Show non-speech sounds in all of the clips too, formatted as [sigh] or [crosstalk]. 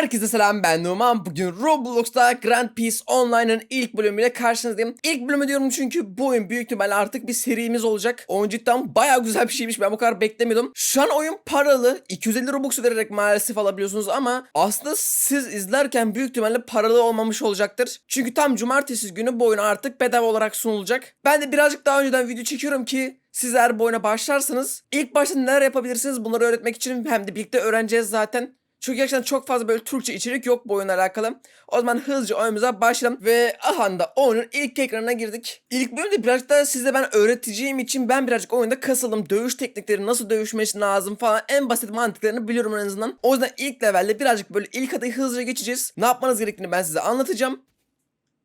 Herkese selam ben Numan. Bugün Roblox'ta Grand Peace Online'ın ilk bölümüyle karşınızdayım. İlk bölümü diyorum çünkü bu oyun büyük ihtimalle artık bir serimiz olacak. Oyun cidden bayağı güzel bir şeymiş. Ben bu kadar beklemiyordum. Şu an oyun paralı. 250 Robux vererek maalesef alabiliyorsunuz ama aslında siz izlerken büyük ihtimalle paralı olmamış olacaktır. Çünkü tam cumartesi günü bu oyun artık bedava olarak sunulacak. Ben de birazcık daha önceden video çekiyorum ki siz eğer bu oyuna başlarsanız ilk başta neler yapabilirsiniz bunları öğretmek için hem de birlikte öğreneceğiz zaten. Çünkü gerçekten çok fazla böyle Türkçe içerik yok bu oyunla alakalı. O zaman hızlıca oyunumuza başlayalım. Ve aha da oyunun ilk ekranına girdik. İlk bölümde birazcık da size ben öğreteceğim için ben birazcık oyunda kasıldım. Dövüş teknikleri nasıl dövüşmesi lazım falan en basit mantıklarını biliyorum en azından. O yüzden ilk levelde birazcık böyle ilk adayı hızlıca geçeceğiz. Ne yapmanız gerektiğini ben size anlatacağım.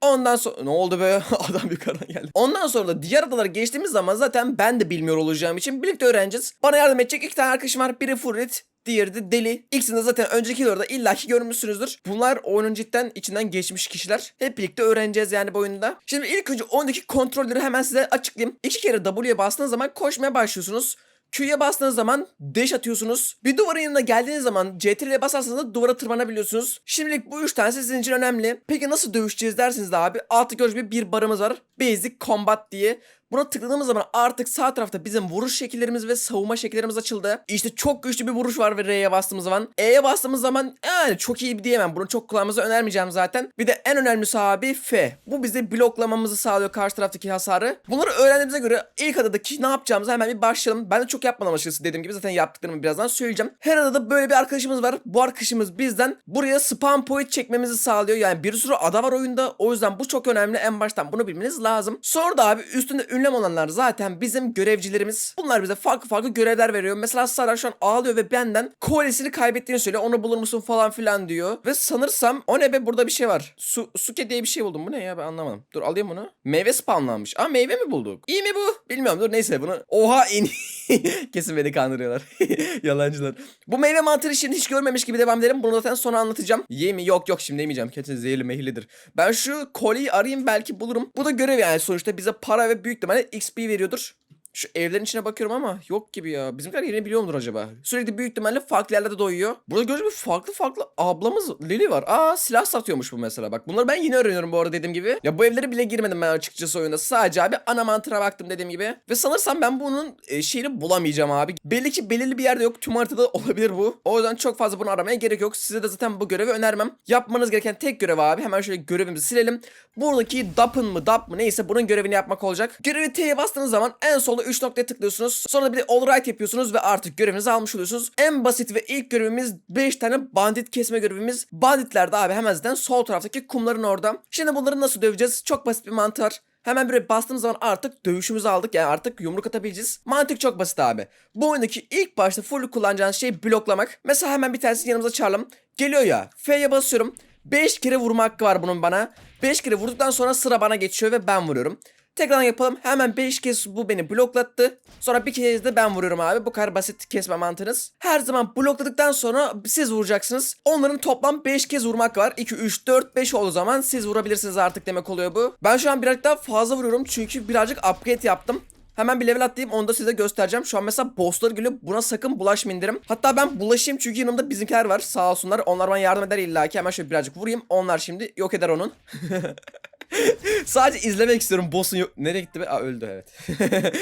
Ondan sonra ne oldu be [laughs] adam yukarıdan geldi. Ondan sonra da diğer adalara geçtiğimiz zaman zaten ben de bilmiyor olacağım için birlikte öğreneceğiz. Bana yardım edecek iki tane arkadaşım var. Biri Furit, Diğeri de deli. İkisini de zaten önceki videoda illaki görmüşsünüzdür. Bunlar oyunun cidden içinden geçmiş kişiler. Hep birlikte öğreneceğiz yani bu oyunda. Şimdi ilk önce oyundaki kontrolleri hemen size açıklayayım. İki kere W'ye bastığınız zaman koşmaya başlıyorsunuz. Q'ya bastığınız zaman dash atıyorsunuz. Bir duvarın yanına geldiğiniz zaman CTRL'ye basarsanız da duvara tırmanabiliyorsunuz. Şimdilik bu üç tanesi sizin için önemli. Peki nasıl dövüşeceğiz dersiniz de abi. Altı bir, bir barımız var. Basic Combat diye. Buna tıkladığımız zaman artık sağ tarafta bizim vuruş şekillerimiz ve savunma şekillerimiz açıldı. İşte çok güçlü bir vuruş var ve R'ye bastığımız zaman. E'ye bastığımız zaman yani çok iyi bir diyemem. Bunu çok kullanmanızı önermeyeceğim zaten. Bir de en önemlisi abi F. Bu bize bloklamamızı sağlıyor karşı taraftaki hasarı. Bunları öğrendiğimize göre ilk adadaki ne yapacağımızı hemen bir başlayalım. Ben de çok yapmadım açıkçası dediğim gibi zaten yaptıklarımı birazdan söyleyeceğim. Her adada böyle bir arkadaşımız var. Bu arkadaşımız bizden buraya spam point çekmemizi sağlıyor. Yani bir sürü ada var oyunda. O yüzden bu çok önemli. En baştan bunu bilmeniz lazım. Sonra da abi üstünde ünlem olanlar zaten bizim görevcilerimiz. Bunlar bize farklı farklı görevler veriyor. Mesela Sara şu an ağlıyor ve benden kolyesini kaybettiğini söylüyor. Onu bulur musun falan filan diyor. Ve sanırsam o ne be burada bir şey var. Su, suke diye bir şey buldum. Bu ne ya ben anlamadım. Dur alayım bunu. Meyve spawnlanmış. Aa meyve mi bulduk? İyi mi bu? Bilmiyorum dur neyse bunu. Oha en [laughs] Kesin beni kandırıyorlar. [laughs] Yalancılar. Bu meyve mantarı işini hiç görmemiş gibi devam edelim. Bunu zaten sonra anlatacağım. Ye mi? Yok yok şimdi yemeyeceğim. Kesin zehirli mehirlidir. Ben şu kolyeyi arayayım belki bulurum. Bu da görev yani sonuçta bize para ve büyük ihtimalle XP veriyordur. Şu evlerin içine bakıyorum ama yok gibi ya. Bizimkiler yerini biliyor mudur acaba? Sürekli büyük ihtimalle farklı yerlerde doyuyor. Burada gördüğünüz gibi farklı farklı ablamız Lili var. Aa silah satıyormuş bu mesela bak. Bunları ben yeni öğreniyorum bu arada dediğim gibi. Ya bu evlere bile girmedim ben açıkçası oyunda. Sadece abi ana mantıra baktım dediğim gibi. Ve sanırsam ben bunun e, şeyini bulamayacağım abi. Belli ki belirli bir yerde yok. Tüm haritada [laughs] olabilir bu. O yüzden çok fazla bunu aramaya gerek yok. Size de zaten bu görevi önermem. Yapmanız gereken tek görev abi. Hemen şöyle görevimizi silelim. Buradaki DAP'ın mı DAP mı neyse bunun görevini yapmak olacak. Görevi T'ye bastığınız zaman en solda 3 noktaya tıklıyorsunuz. Sonra bir de all right yapıyorsunuz ve artık görevinizi almış oluyorsunuz. En basit ve ilk görevimiz 5 tane bandit kesme görevimiz. Banditler de abi hemen zaten sol taraftaki kumların orada. Şimdi bunları nasıl döveceğiz? Çok basit bir mantık var. Hemen böyle bastığımız zaman artık dövüşümüzü aldık. Yani artık yumruk atabileceğiz. Mantık çok basit abi. Bu oyundaki ilk başta full kullanacağınız şey bloklamak. Mesela hemen bir tanesini yanımıza çağıralım. Geliyor ya. F'ye basıyorum. 5 kere vurma hakkı var bunun bana. 5 kere vurduktan sonra sıra bana geçiyor ve ben vuruyorum. Tekrar yapalım. Hemen 5 kez bu beni bloklattı. Sonra bir kez de ben vuruyorum abi. Bu kadar basit kesme mantığınız. Her zaman blokladıktan sonra siz vuracaksınız. Onların toplam 5 kez vurmak var. 2, 3, 4, 5 olduğu zaman siz vurabilirsiniz artık demek oluyor bu. Ben şu an birazcık daha fazla vuruyorum çünkü birazcık upgrade yaptım. Hemen bir level atlayayım onu da size göstereceğim. Şu an mesela bosslar geliyor buna sakın bulaşmayın derim. Hatta ben bulaşayım çünkü yanımda bizimkiler var sağ olsunlar. Onlar bana yardım eder illa ki. Hemen şöyle birazcık vurayım. Onlar şimdi yok eder onun. [laughs] [laughs] Sadece izlemek istiyorum boss'un yok. Nereye gitti be? Aa öldü evet.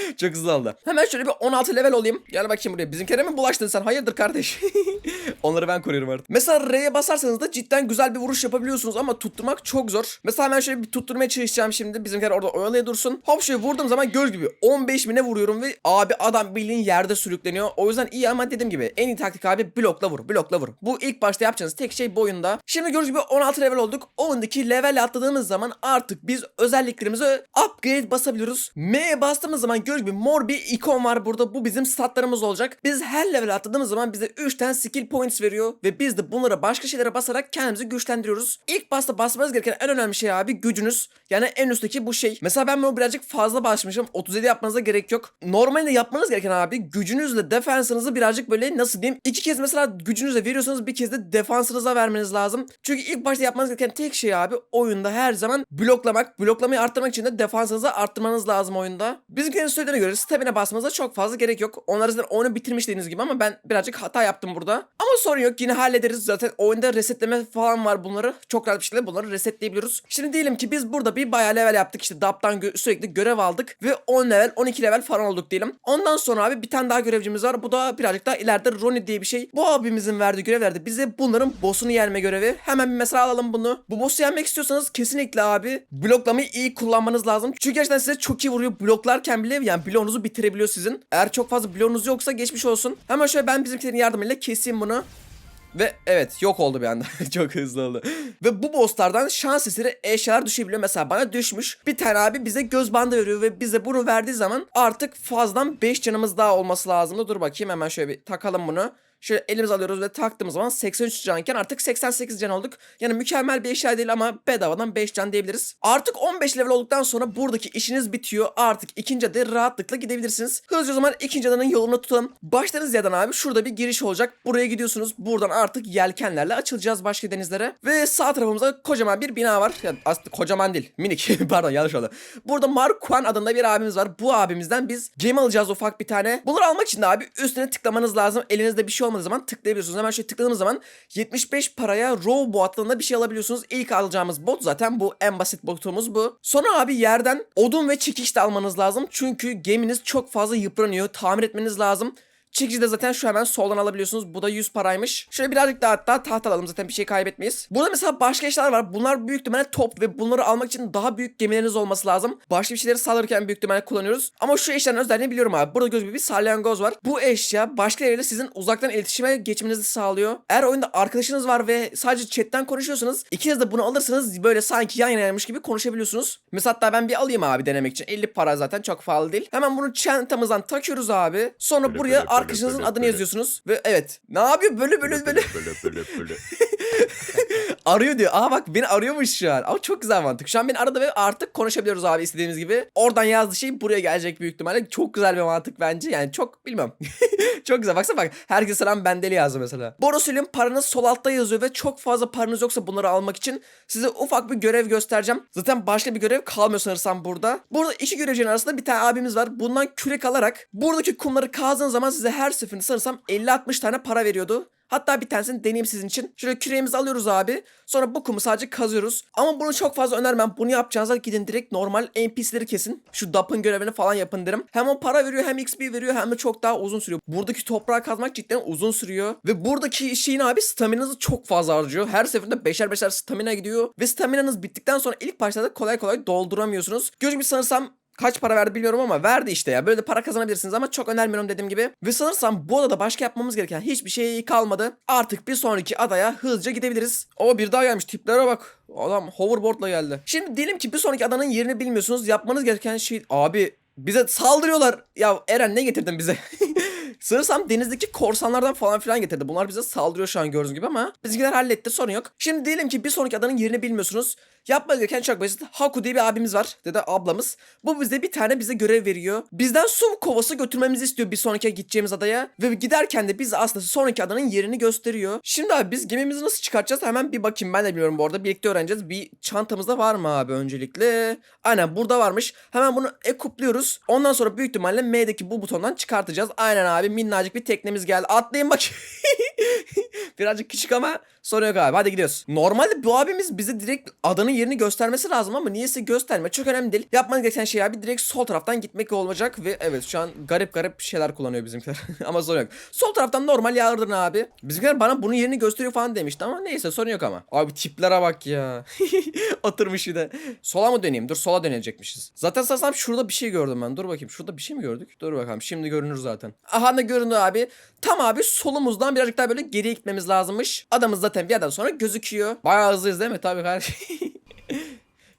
[laughs] Çok hızlı oldu. Hemen şöyle bir 16 level olayım. Gel bakayım buraya. Bizimkilere mi bulaştın sen? Hayırdır kardeş? [laughs] Onları ben koruyorum artık. Mesela R'ye basarsanız da cidden güzel bir vuruş yapabiliyorsunuz ama tutturmak çok zor. Mesela hemen şöyle bir tutturmaya çalışacağım şimdi. Bizimkiler orada oyalaya dursun. Hop şöyle vurduğum zaman göz gibi 15 mine vuruyorum ve abi adam bildiğin yerde sürükleniyor. O yüzden iyi ama dediğim gibi en iyi taktik abi blokla vur. Blokla vur. Bu ilk başta yapacağınız tek şey bu oyunda. Şimdi gördüğünüz gibi 16 level olduk. Oyundaki level atladığımız zaman artık biz özelliklerimizi upgrade basabiliyoruz. M'ye bastığımız zaman gördüğünüz gibi mor bir ikon var burada. Bu bizim statlarımız olacak. Biz her level atladığımız zaman bize 3 tane skill points veriyor ve biz de bunlara başka şeylere basarak kendimizi güçlendiriyoruz. İlk başta basmanız gereken en önemli şey abi gücünüz. Yani en üstteki bu şey. Mesela ben bunu birazcık fazla basmışım. 37 yapmanıza gerek yok. Normalde yapmanız gereken abi gücünüzle defansınızı birazcık böyle nasıl diyeyim? iki kez mesela gücünüzle veriyorsanız bir kez de defansınıza vermeniz lazım. Çünkü ilk başta yapmanız gereken tek şey abi oyunda her zaman blok bloklamak. Bloklamayı arttırmak için de defansınızı arttırmanız lazım oyunda. Bizimkilerin söylediğine göre stamina basmanıza çok fazla gerek yok. Onlar zaten oyunu bitirmiş dediğiniz gibi ama ben birazcık hata yaptım burada. Ama sorun yok yine hallederiz. Zaten oyunda resetleme falan var bunları. Çok rahat bir şekilde bunları resetleyebiliyoruz. Şimdi diyelim ki biz burada bir bayağı level yaptık. İşte DAP'tan sürekli görev aldık ve 10 level 12 level falan olduk diyelim. Ondan sonra abi bir tane daha görevcimiz var. Bu da birazcık daha ileride Ronnie diye bir şey. Bu abimizin verdiği görevlerde bize bunların boss'unu yenme görevi. Hemen bir mesela alalım bunu. Bu boss'u yenmek istiyorsanız kesinlikle abi bloklamayı iyi kullanmanız lazım. Çünkü gerçekten size çok iyi vuruyor. Bloklarken bile yani bloğunuzu bitirebiliyor sizin. Eğer çok fazla bloğunuz yoksa geçmiş olsun. Hemen şöyle ben bizimkilerin yardımıyla keseyim bunu. Ve evet yok oldu bir anda. [laughs] Çok hızlı oldu. Ve bu bosslardan şans eseri eşyalar düşebiliyor. Mesela bana düşmüş. Bir tane abi bize göz bandı veriyor ve bize bunu verdiği zaman artık fazladan 5 canımız daha olması lazımdı. Dur bakayım hemen şöyle bir takalım bunu. Şöyle elimize alıyoruz ve taktığımız zaman 83 canken artık 88 can olduk. Yani mükemmel bir eşya değil ama bedavadan 5 can diyebiliriz. Artık 15 level olduktan sonra buradaki işiniz bitiyor. Artık ikinci adaya rahatlıkla gidebilirsiniz. Hızlıca o zaman ikinci adanın yolunu tutalım. Başlarınız yerden abi şurada bir giriş olacak. Buraya gidiyorsunuz. Buradan artık yelkenlerle açılacağız başka denizlere. Ve sağ tarafımızda kocaman bir bina var. Yani aslında kocaman değil. Minik. [laughs] Pardon yanlış oldu. Burada Markuan adında bir abimiz var. Bu abimizden biz gemi alacağız ufak bir tane. Bunları almak için de abi üstüne tıklamanız lazım. Elinizde bir şey olmadığı zaman tıklayabiliyorsunuz. Hemen şöyle tıkladığınız zaman 75 paraya Row bot adında bir şey alabiliyorsunuz. İlk alacağımız bot zaten bu. En basit botumuz bu. Sonra abi yerden odun ve çekiç de almanız lazım. Çünkü geminiz çok fazla yıpranıyor. Tamir etmeniz lazım. Çekici de zaten şu hemen soldan alabiliyorsunuz. Bu da 100 paraymış. Şöyle birazcık daha hatta taht alalım zaten bir şey kaybetmeyiz. Burada mesela başka eşyalar var. Bunlar büyük ihtimalle top ve bunları almak için daha büyük gemileriniz olması lazım. Başka bir şeyleri saldırırken büyük ihtimalle kullanıyoruz. Ama şu eşyanın özelliğini biliyorum abi. Burada göz gibi bir salyangoz var. Bu eşya başka evle sizin uzaktan iletişime geçmenizi sağlıyor. Eğer oyunda arkadaşınız var ve sadece chatten konuşuyorsanız ikiniz de bunu alırsanız böyle sanki yan yanaymış gibi konuşabiliyorsunuz. Mesela hatta ben bir alayım abi denemek için. 50 para zaten çok pahalı değil. Hemen bunu çantamızdan takıyoruz abi. Sonra buraya arkadaşınızın adını yazıyorsunuz. Ve evet. Ne yapıyor? Böyle böyle böyle. böyle böyle böyle. Arıyor diyor. Aa bak beni arıyormuş şu an. Ama çok güzel mantık. Şu an beni aradı ve artık konuşabiliyoruz abi istediğimiz gibi. Oradan yazdığı şey buraya gelecek büyük ihtimalle. Çok güzel bir mantık bence. Yani çok bilmem. [laughs] çok güzel. Baksana bak. Herkes selam bendeli yazdı mesela. Borosül'ün paranız sol altta yazıyor ve çok fazla paranız yoksa bunları almak için size ufak bir görev göstereceğim. Zaten başka bir görev kalmıyor sanırsam burada. Burada iki görevcinin arasında bir tane abimiz var. Bundan kürek alarak buradaki kumları kazdığınız zaman size her seferinde sanırsam 50-60 tane para veriyordu. Hatta bir tanesini deneyeyim sizin için. Şöyle küreğimizi alıyoruz abi. Sonra bu kumu sadece kazıyoruz. Ama bunu çok fazla önermem. Bunu yapacağınızda gidin direkt normal NPC'leri kesin. Şu DAP'ın görevini falan yapın derim. Hem o para veriyor hem XP veriyor hem de çok daha uzun sürüyor. Buradaki toprağı kazmak cidden uzun sürüyor. Ve buradaki şeyin abi staminanızı çok fazla harcıyor. Her seferinde beşer beşer stamina gidiyor. Ve staminanız bittikten sonra ilk başlarda kolay kolay dolduramıyorsunuz. Gözüm sanırsam Kaç para verdi bilmiyorum ama verdi işte ya. Böyle de para kazanabilirsiniz ama çok önermiyorum dediğim gibi. Ve sanırsam bu adada başka yapmamız gereken hiçbir şey kalmadı. Artık bir sonraki adaya hızlıca gidebiliriz. O bir daha gelmiş tiplere bak. Adam hoverboardla geldi. Şimdi diyelim ki bir sonraki adanın yerini bilmiyorsunuz. Yapmanız gereken şey... Abi bize saldırıyorlar. Ya Eren ne getirdin bize? [laughs] Sanırsam denizdeki korsanlardan falan filan getirdi. Bunlar bize saldırıyor şu an gördüğünüz gibi ama bizimkiler halletti sorun yok. Şimdi diyelim ki bir sonraki adanın yerini bilmiyorsunuz. Yapmanız gereken çok basit. Haku diye bir abimiz var. Da ablamız. Bu bize bir tane bize görev veriyor. Bizden su kovası götürmemizi istiyor bir sonraki gideceğimiz adaya. Ve giderken de bize aslında sonraki adanın yerini gösteriyor. Şimdi abi biz gemimizi nasıl çıkartacağız? Hemen bir bakayım. Ben de biliyorum bu arada. Birlikte öğreneceğiz. Bir çantamızda var mı abi öncelikle? Aynen burada varmış. Hemen bunu ekupluyoruz. Ondan sonra büyük ihtimalle M'deki bu butondan çıkartacağız. Aynen abi minnacık bir teknemiz geldi. Atlayın bak. [laughs] Birazcık küçük ama sorun yok abi. Hadi gidiyoruz. Normalde bu abimiz bize direkt adanın yerini göstermesi lazım ama niyeyse gösterme. Çok önemli değil. Yapmanız gereken şey abi direkt sol taraftan gitmek olacak ve evet şu an garip garip şeyler kullanıyor bizimkiler. [laughs] ama sorun yok. Sol taraftan normal yağdırın abi. Bizimkiler bana bunun yerini gösteriyor falan demişti ama neyse sorun yok ama. Abi tiplere bak ya. [laughs] Oturmuş bir de. Sola mı döneyim? Dur sola dönecekmişiz. Zaten sanırsam şurada bir şey gördüm ben. Dur bakayım. Şurada bir şey mi gördük? Dur bakalım. Şimdi görünür zaten. Aha ne göründü abi. Tam abi solumuzdan birazcık daha böyle geriye gitmemiz lazımmış. Adamız zaten bir yerden sonra gözüküyor. Bayağı hızlıyız değil mi? Tabii kardeşim. [laughs]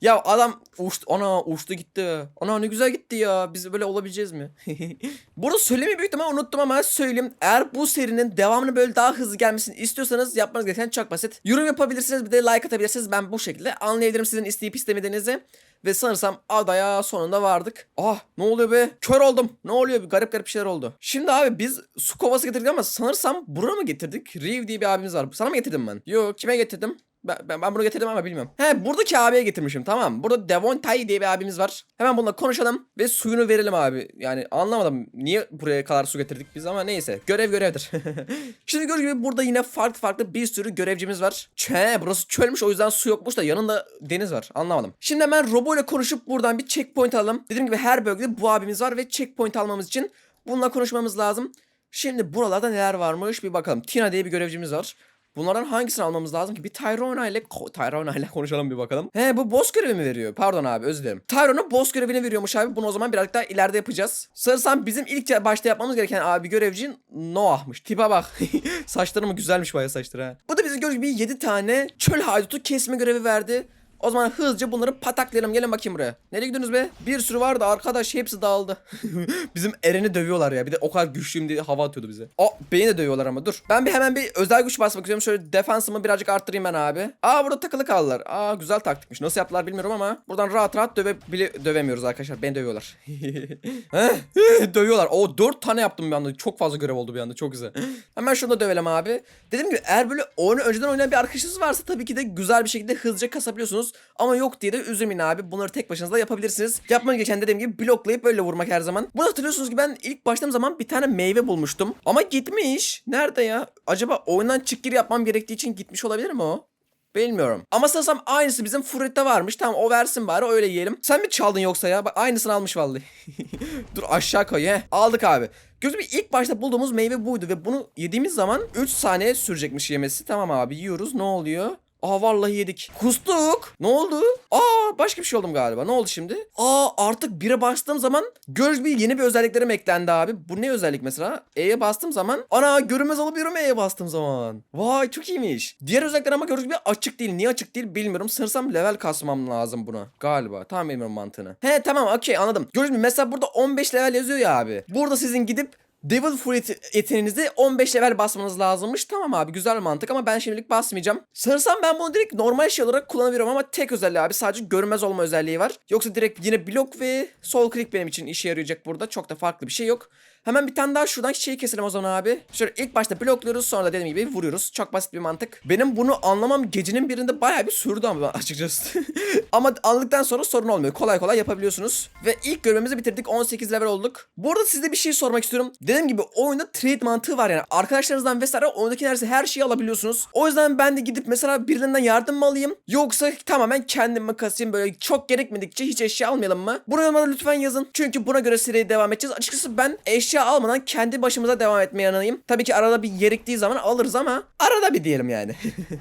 Ya adam uçtu, ana uçtu gitti. Ana ne güzel gitti ya. Biz böyle olabileceğiz mi? [laughs] Burada söylemeyi büyük ihtimalle unuttum ama söyleyeyim. Eğer bu serinin devamını böyle daha hızlı gelmesini istiyorsanız yapmanız gereken çok basit. Yorum yapabilirsiniz bir de like atabilirsiniz. Ben bu şekilde anlayabilirim sizin isteyip istemediğinizi. Ve sanırsam adaya sonunda vardık. Ah ne oluyor be? Kör oldum. Ne oluyor? Bir garip garip şeyler oldu. Şimdi abi biz su kovası getirdik ama sanırsam buraya mı getirdik? Reeve diye bir abimiz var. Sana mı getirdim ben? Yok kime getirdim? Ben, ben, bunu getirdim ama bilmiyorum. He buradaki abiye getirmişim tamam. Burada Devon Tay diye bir abimiz var. Hemen bununla konuşalım ve suyunu verelim abi. Yani anlamadım niye buraya kadar su getirdik biz ama neyse. Görev görevdir. [laughs] Şimdi gördüğünüz gibi burada yine farklı farklı bir sürü görevcimiz var. Çe burası çölmüş o yüzden su yokmuş da yanında deniz var. Anlamadım. Şimdi hemen Robo ile konuşup buradan bir checkpoint alalım. Dediğim gibi her bölgede bu abimiz var ve checkpoint almamız için bununla konuşmamız lazım. Şimdi buralarda neler varmış bir bakalım. Tina diye bir görevcimiz var. Bunlardan hangisini almamız lazım ki? Bir Tyrone ile Tyrone ile konuşalım bir bakalım. He bu boss görevi mi veriyor? Pardon abi özür dilerim. Tyrone'a boss görevini veriyormuş abi. Bunu o zaman birazcık daha ileride yapacağız. Sanırsam bizim ilk başta yapmamız gereken abi görevci Noah'mış. Tipe bak. [laughs] Saçları mı güzelmiş bayağı saçları ha. Bu da bizim gördüğümüz gibi 7 tane çöl haydutu kesme görevi verdi. O zaman hızlıca bunları pataklayalım. Gelin bakayım buraya. Nereye gidiyorsunuz be? Bir sürü vardı arkadaş hepsi dağıldı. [laughs] Bizim Eren'i dövüyorlar ya. Bir de o kadar güçlüyüm diye hava atıyordu bize. O beni de dövüyorlar ama dur. Ben bir hemen bir özel güç basmak istiyorum. Şöyle defansımı birazcık arttırayım ben abi. Aa burada takılı kaldılar. Aa güzel taktikmiş. Nasıl yaptılar bilmiyorum ama buradan rahat rahat döve bile dövemiyoruz arkadaşlar. Beni dövüyorlar. [laughs] Dövüyorlar. O 4 tane yaptım bir anda. Çok fazla görev oldu bir anda. Çok güzel. Hemen şunu da dövelim abi. Dediğim gibi eğer böyle oyunu önceden oynayan bir arkadaşınız varsa tabii ki de güzel bir şekilde hızlıca kasabiliyorsunuz. Ama yok diye de üzülmeyin abi. Bunları tek başınıza yapabilirsiniz. Yapmanız gereken dediğim gibi bloklayıp böyle vurmak her zaman. Burada hatırlıyorsunuz ki ben ilk başladığım zaman bir tane meyve bulmuştum. Ama gitmiş. Nerede ya? Acaba oyundan çık gir yapmam gerektiği için gitmiş olabilir mi o? Bilmiyorum. Ama sanırsam aynısı bizim Furret'te varmış. Tamam o versin bari öyle yiyelim. Sen mi çaldın yoksa ya? Bak aynısını almış vallahi. [laughs] Dur aşağı koy he. Aldık abi. Gözüm ilk başta bulduğumuz meyve buydu ve bunu yediğimiz zaman 3 saniye sürecekmiş yemesi. Tamam abi yiyoruz. Ne oluyor? Aa vallahi yedik. Kustuk. Ne oldu? Aa başka bir şey oldum galiba. Ne oldu şimdi? Aa artık bire bastığım zaman göz bir yeni bir özelliklerim eklendi abi. Bu ne özellik mesela? E'ye bastığım zaman ana görünmez olabiliyorum E'ye bastığım zaman. Vay çok iyiymiş. Diğer özellikler ama gördüğünüz gibi açık değil. Niye açık değil bilmiyorum. Sanırsam level kasmam lazım buna. Galiba. Tam bilmiyorum mantığını. He tamam okey anladım. Gördüğünüz gibi mesela burada 15 level yazıyor ya abi. Burada sizin gidip Devil Fruit yeteneğinizde 15 level basmanız lazımmış. Tamam abi güzel mantık ama ben şimdilik basmayacağım. Sanırsam ben bunu direkt normal şey olarak kullanabiliyorum ama tek özelliği abi sadece görünmez olma özelliği var. Yoksa direkt yine blok ve sol click benim için işe yarayacak burada. Çok da farklı bir şey yok. Hemen bir tane daha şuradan şeyi keselim o zaman abi. Şöyle ilk başta blokluyoruz sonra da dediğim gibi vuruyoruz. Çok basit bir mantık. Benim bunu anlamam gecenin birinde bayağı bir sürdü ama [laughs] açıkçası. [laughs] ama anladıktan sonra sorun olmuyor. Kolay kolay yapabiliyorsunuz. Ve ilk görevimizi bitirdik. 18 level olduk. Bu arada size bir şey sormak istiyorum. Dediğim gibi oyunda trade mantığı var yani. Arkadaşlarınızdan vesaire oyundaki neredeyse her şeyi alabiliyorsunuz. O yüzden ben de gidip mesela birilerinden yardım mı alayım? Yoksa tamamen kendim mi kasayım böyle çok gerekmedikçe hiç eşya almayalım mı? Buraya lütfen yazın. Çünkü buna göre seriye devam edeceğiz. Açıkçası ben eşya almadan kendi başımıza devam etmeye yanayım. Tabii ki arada bir yeriktiği zaman alırız ama arada bir diyelim yani.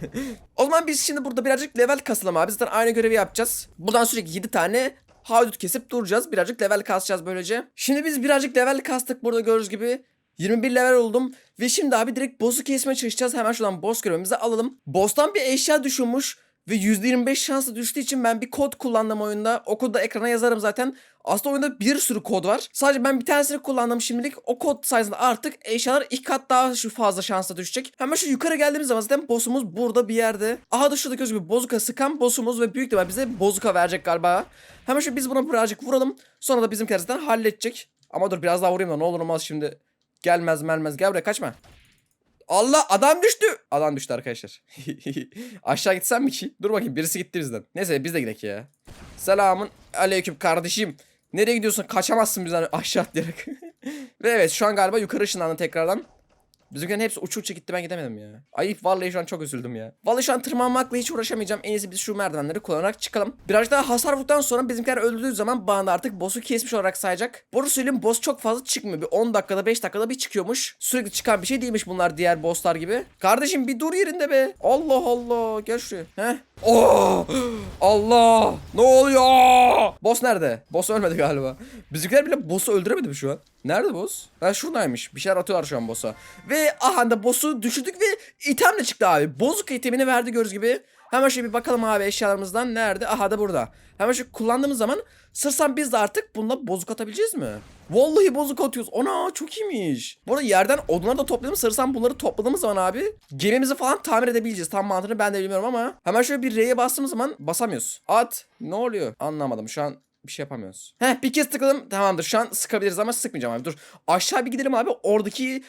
[laughs] o zaman biz şimdi burada birazcık level kasalım abi. Zaten aynı görevi yapacağız. Buradan sürekli 7 tane haydut kesip duracağız. Birazcık level kasacağız böylece. Şimdi biz birazcık level kastık burada gördüğünüz gibi. 21 level oldum ve şimdi abi direkt boss'u kesmeye çalışacağız. Hemen şuradan boss görevimizi alalım. Boss'tan bir eşya düşürmüş ve %25 şanslı düştüğü için ben bir kod kullandım oyunda. O kodu da ekrana yazarım zaten. Aslında oyunda bir sürü kod var. Sadece ben bir tanesini kullandım şimdilik. O kod sayesinde artık eşyalar iki kat daha şu fazla şansla düşecek. Hemen şu yukarı geldiğimiz zaman zaten boss'umuz burada bir yerde. Aha da şurada gözü bir bozuka sıkan boss'umuz ve büyük ihtimal bize bozuka verecek galiba. Hemen şu biz buna birazcık vuralım. Sonra da bizimkiler zaten halledecek. Ama dur biraz daha vurayım da ne olur olmaz şimdi. Gelmez melmez gel buraya kaçma. Allah adam düştü. Adam düştü arkadaşlar. [laughs] Aşağı gitsem mi ki? Dur bakayım birisi gitti bizden. Neyse biz de gidelim ya. Selamun aleyküm kardeşim. Nereye gidiyorsun? Kaçamazsın bizden aşağı atlayarak. [laughs] Ve evet şu an galiba yukarı ışınlandı tekrardan. Bizimkilerin hepsi uçu uçu gitti ben gidemedim ya. Ayıp vallahi şu an çok üzüldüm ya. Vallahi şu an tırmanmakla hiç uğraşamayacağım. En iyisi biz şu merdivenleri kullanarak çıkalım. Biraz daha hasar vurduktan sonra bizimkiler öldürdüğü zaman bana artık boss'u kesmiş olarak sayacak. Söyleyeyim boss çok fazla çıkmıyor. Bir 10 dakikada 5 dakikada bir çıkıyormuş. Sürekli çıkan bir şey değilmiş bunlar diğer bosslar gibi. Kardeşim bir dur yerinde be. Allah Allah gel şuraya. Heh. Oh! Allah! Ne oluyor? Boss nerede? Boss ölmedi galiba. Bizimkiler bile boss'u öldüremedi mi şu an? Nerede boss? Ha şuradaymış. Bir şeyler atıyorlar şu an boss'a. Ve aha da boss'u düşürdük ve item de çıktı abi. Bozuk itemini verdi gördüğünüz gibi. Hemen şöyle bir bakalım abi eşyalarımızdan. Nerede? Aha da burada. Hemen şu kullandığımız zaman sırsam biz de artık bununla bozuk atabileceğiz mi? Vallahi bozuk atıyoruz. Ana çok iyiymiş. Bu arada yerden odunları da topladım. Sırsam bunları topladığımız zaman abi gemimizi falan tamir edebileceğiz. Tam mantığını ben de bilmiyorum ama. Hemen şöyle bir R'ye bastığımız zaman basamıyoruz. At. Ne oluyor? Anlamadım. Şu an bir şey yapamıyoruz. Heh bir kez tıkladım. Tamamdır. Şu an sıkabiliriz ama sıkmayacağım abi. Dur. Aşağı bir gidelim abi. Oradaki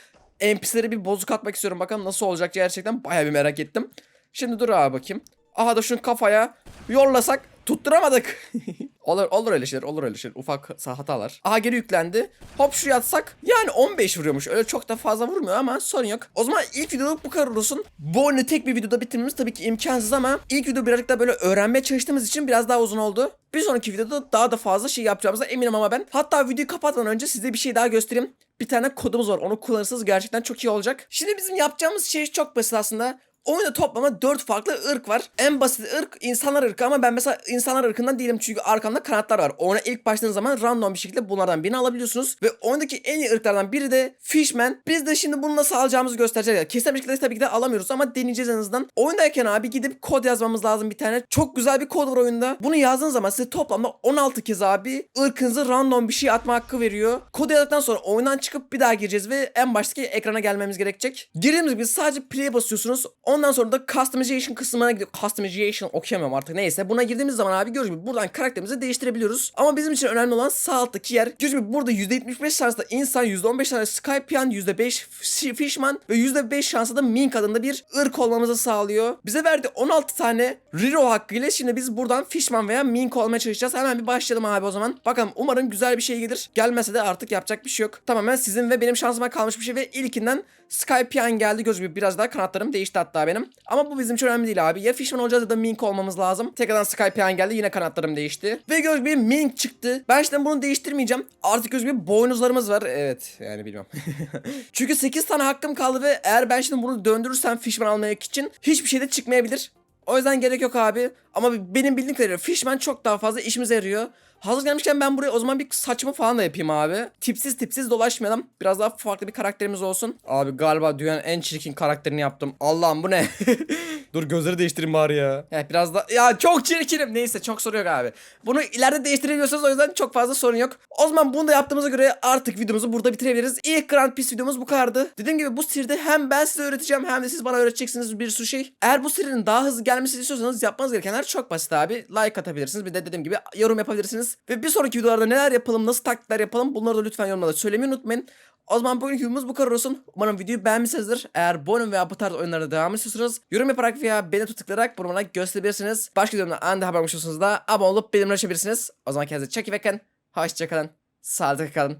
NPC'lere bir bozuk atmak istiyorum. Bakalım nasıl olacak gerçekten. Baya bir merak ettim. Şimdi dur abi bakayım. Aha da şunu kafaya yollasak tutturamadık. [laughs] olur olur öyle şeyler olur öyle şeyler ufak hatalar. Aha geri yüklendi. Hop şuraya atsak yani 15 vuruyormuş. Öyle çok da fazla vurmuyor ama sorun yok. O zaman ilk videoluk bu kadar olsun. Bu oyunu tek bir videoda bitirmemiz tabii ki imkansız ama ilk video birazcık da böyle öğrenmeye çalıştığımız için biraz daha uzun oldu. Bir sonraki videoda daha da fazla şey yapacağımıza eminim ama ben. Hatta videoyu kapatmadan önce size bir şey daha göstereyim. Bir tane kodumuz var. Onu kullanırsanız gerçekten çok iyi olacak. Şimdi bizim yapacağımız şey çok basit aslında. Oyunda toplama 4 farklı ırk var. En basit ırk insanlar ırkı ama ben mesela insanlar ırkından değilim çünkü arkamda kanatlar var. Oyuna ilk başladığınız zaman random bir şekilde bunlardan birini alabiliyorsunuz. Ve oyundaki en iyi ırklardan biri de Fishman. Biz de şimdi bunu nasıl alacağımızı göstereceğiz. Kesin bir şekilde tabii ki de alamıyoruz ama deneyeceğiz en azından. Oyundayken abi gidip kod yazmamız lazım bir tane. Çok güzel bir kod var oyunda. Bunu yazdığınız zaman size toplamda 16 kez abi ırkınızı random bir şey atma hakkı veriyor. Kodu yazdıktan sonra oyundan çıkıp bir daha gireceğiz ve en baştaki ekrana gelmemiz gerekecek. Girdiğimiz gibi sadece play basıyorsunuz. Ondan sonra da customization kısmına gidiyor. Customization okuyamıyorum artık neyse. Buna girdiğimiz zaman abi gördüğünüz gibi buradan karakterimizi değiştirebiliyoruz. Ama bizim için önemli olan sağ alttaki yer. Gördüğünüz gibi burada %75 şansla insan, %15 şansla Skypian, %5 Fishman ve %5 şansla da Mink adında bir ırk olmamızı sağlıyor. Bize verdi 16 tane Riro hakkıyla şimdi biz buradan Fishman veya Mink olmaya çalışacağız. Hemen bir başlayalım abi o zaman. Bakalım umarım güzel bir şey gelir. Gelmese de artık yapacak bir şey yok. Tamamen sizin ve benim şansıma kalmış bir şey ve ilkinden Skypian geldi göz gibi biraz daha kanatlarım değişti hatta benim. Ama bu bizim için önemli değil abi. Ya Fishman olacağız ya da Mink olmamız lazım. Tekrardan Skypian geldi yine kanatlarım değişti. Ve göz gibi Mink çıktı. Ben şimdi bunu değiştirmeyeceğim. Artık göz gibi boynuzlarımız var. Evet yani bilmem. [laughs] Çünkü 8 tane hakkım kaldı ve eğer ben şimdi bunu döndürürsem Fishman almak için hiçbir şey de çıkmayabilir. O yüzden gerek yok abi. Ama benim bildiğim kadarıyla Fishman çok daha fazla işimize yarıyor. Hazır gelmişken ben buraya o zaman bir saçımı falan da yapayım abi. Tipsiz tipsiz dolaşmayalım. Biraz daha farklı bir karakterimiz olsun. Abi galiba dünyanın en çirkin karakterini yaptım. Allah'ım bu ne? [laughs] Dur gözleri değiştireyim bari ya. Ya biraz da ya çok çirkinim. Neyse çok sorun yok abi. Bunu ileride değiştirebiliyorsanız o yüzden çok fazla sorun yok. O zaman bunu da yaptığımıza göre artık videomuzu burada bitirebiliriz. İlk Grand Peace videomuz bu kadardı. Dediğim gibi bu seride hem ben size öğreteceğim hem de siz bana öğreteceksiniz bir sürü şey. Eğer bu serinin daha hızlı gelmesini istiyorsanız yapmanız gerekenler çok basit abi. Like atabilirsiniz. Bir de dediğim gibi yorum yapabilirsiniz. Ve bir sonraki videolarda neler yapalım, nasıl taktikler yapalım bunları da lütfen yorumlarda söylemeyi unutmayın. O zaman bugünkü videomuz bu kadar olsun. Umarım videoyu beğenmişsinizdir. Eğer bu oyun veya bu tarz oyunlara devam istiyorsanız yorum yaparak veya beni tıklayarak bunu bana gösterebilirsiniz. Başka videomda anında haber olmuşsunuz da abone olup bildirimleri açabilirsiniz. O zaman kendinize iyi bakın. Hoşçakalın. Sağlıkla kalın.